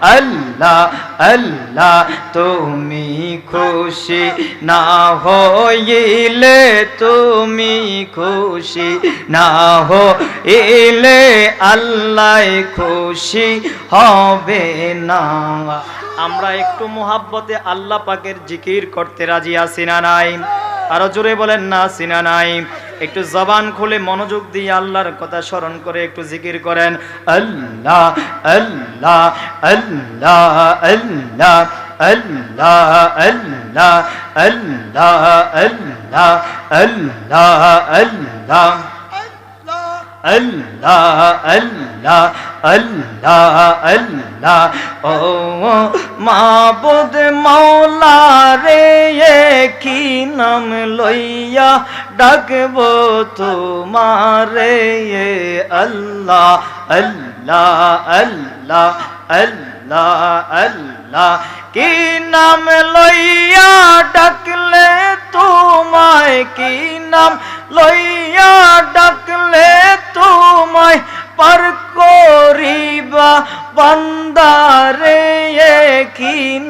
আল্লাহ আল্লাহ, তুমি খুশি না হইলে তুমি খুশি না হইলে আল্লাহ খুশি হবে না। আমরা একটু মোহাব্বতে আল্লাহ পাকের জিকির করতে রাজি আছি না নাই? আরও জোরে বলেন না সিনা নাই? একটু জবান খুলে মনোযোগ দিয়ে আল্লাহর কথা স্মরণ করে একটু জিকির করেন আল্লাহ আল্লাহ আল্লাহ আল্লাহ আল্লাহ আল্লাহ আল্লাহ আল্লাহ আল্লাহ আল্লাহ আল্লাহ আল্লাহ আল্লাহ আল্লাহ ও মাবুদ মাওলা রে কি নাম লইয়া ডাকব তোমারে? আল্লাহ আল্লাহ আল্লাহ আল্লাহ আল্লাহ। কি নাম লইয়া ডাকলে তোমায়? কি নাম লইয়া ডাকলে তোমায়? পার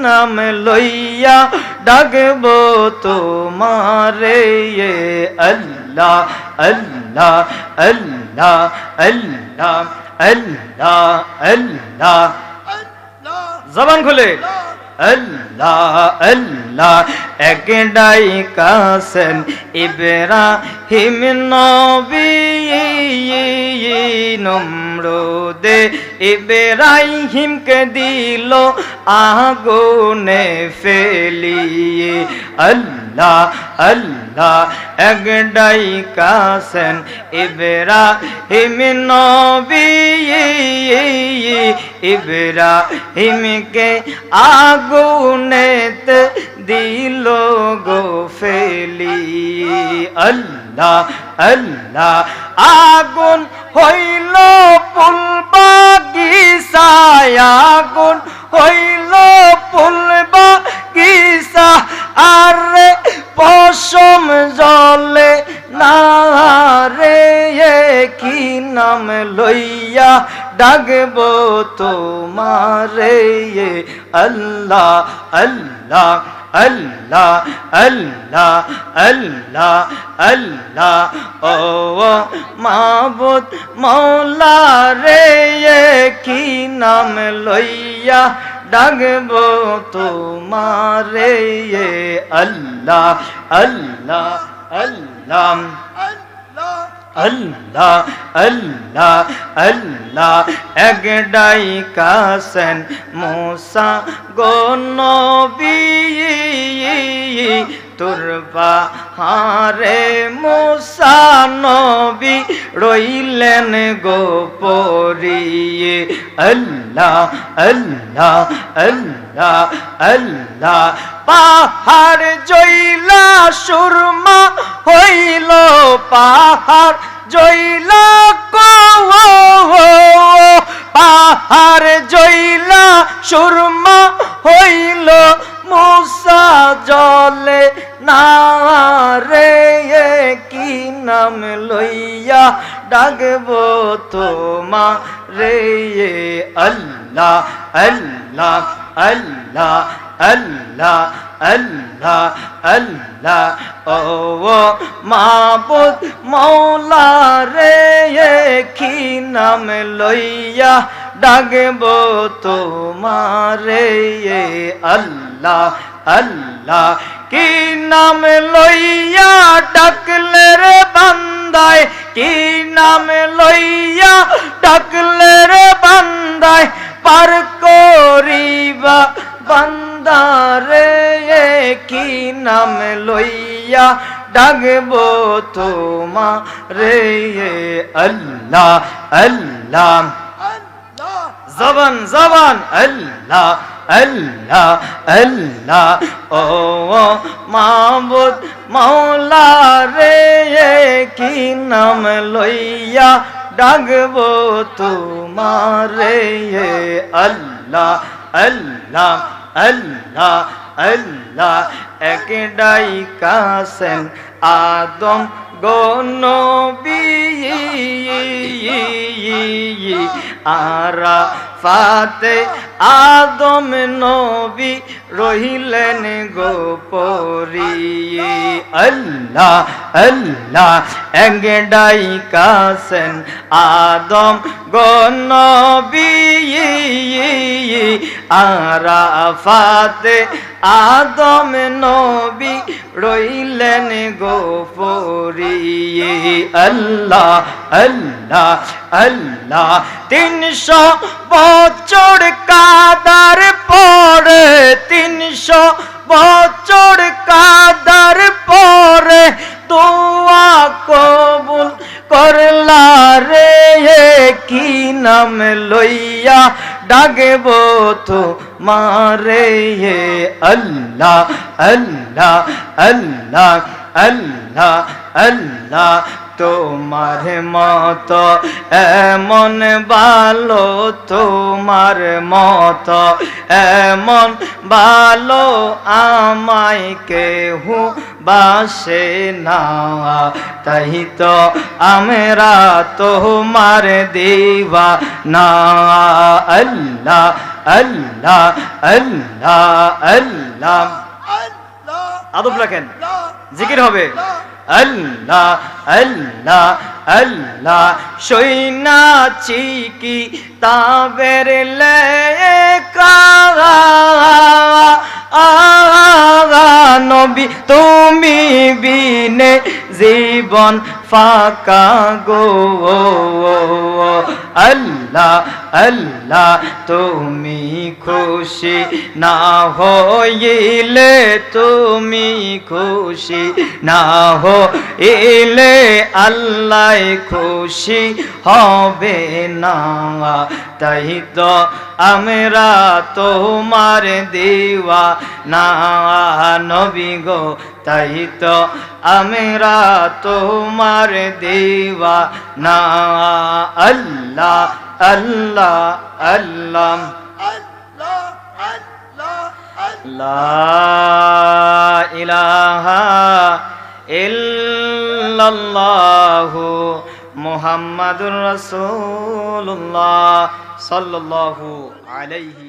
নাম লইয়া ডাকব তোমারে আল্লাহ আল্লাহ আল্লাহ আল্লাহ আল্লাহ আল্লাহ। জবান খুলে। আল্লাহ আল্লাহ একডাই কাসেন ইব্রাহিম নবী। নমরুদে ইব্রাহিমকে দিল আগুনে ফেলিয়ে আল্লাহ আল্লাহ একডাই কাসেন ইব্রাহিম নবী ইব্রাহিমকে আগুনেতে দিল গো ফেলি আল্লাহ আল্লাহ, আগুন হইল পুলবাগিসায় আগুন হইল পুলবাগিসা আরে পশম জলে না রে কি নাম লইয়া ডাকব তোমারে আল্লাহ আল্লাহ। আল্লাহ আল্লাহ আল্লাহ আল্লাহ, ও মাবুদ মৌলা রে কি নাম লইয়া ডাকব তোমারে? আল্লাহ আল্লাহ আল্লাহ আল্লাহ আল্লাহ আল্লাহ, একডাই কাসেন মোসা গো নবী। তুরবা হারে মোসা নবী রইলেন গোপরিয়ে আল্লাহ আল্লাহ আল্লাহ আল্লাহ, পাহাড় জইলা সুরমা হইল পাহাড়, জইলা কো পাহাড় জইলা সুরমা হইল মুসা জলে না রে কি নাম লইয়া ডাকব তোমা রে আল্লাহ আল্লাহ আল্লাহ আল্লাহ আল্লাহ আল্লাহ। ও মাবুদ মৌলা রে কি নাম লইয়া ডাকব তোমারে আল্লাহ আল্লাহ কি নাম লইয়া ডাকলে রে বান্দায়? কি নাম লইয়া ডাকলে রে বান্দায়? পার করিবা বান্দারে কি নাম লইয়া ডাকব তোমা রে আল্লাহ। আল্লাহ। জবান জবান আল্লাহ। আল্লাহ আল্লাহ, ও মাবুদ মাওলা রে, কি নাম লইয়া ডাকব তোমারে? আল্লাহ আল্লাহ আল্লাহ আল্লাহ একডাই কাসেন আদম গনবী আরা ফাতে আদম নবী রহিলেন গোপরি। আল্লাহ আল্লাহ এঙ্গেডাই কাসেন আদম গনবী আরাফাতে আদম নবী রইলেন গোপরি। আল্লাহ আল্লাহ আল্লাহ, তিনশো বছর কাদার পরে তিনশো বছর কাদার পরে দোয়া কবুল করলা রে কি নাম লইয়া ডাকব তো মারে হে আল্লাহ আল্লাহ আল্লাহ আল্লাহ আল্লাহ তোমার মত এমন ভালো তোমার মত এমন ভালো আমায় কেহু বাসে না। তাই তো আমরা তোমার দেবা না আল্লাহ আল্লাহ আল্লাহ আল্লাহ। আদব রাখেন। জিকির হবে। আল্লাহ আল্লাহ আল্লাহ সৈনাচি কি তাবের লেখা। নবী তুমি বিনে জীবন ফাঁকা গো আল্লাহ আল্লাহ, তুমি খুশি না হইলে তুমি খুশি না হইলে আল্লাহ খুশি হবে না। তাই তো আমরা তোমার দেওয়া না নবী গো, তাই তো আমরা তোমার দেওয়া না আল্লাহ আল্লাহ আল্লাহ। লা ইলাহা ইল্লাল্লাহু মুহাম্মাদুর রাসূলুল্লাহ সাল্লাল্লাহু আলাইহি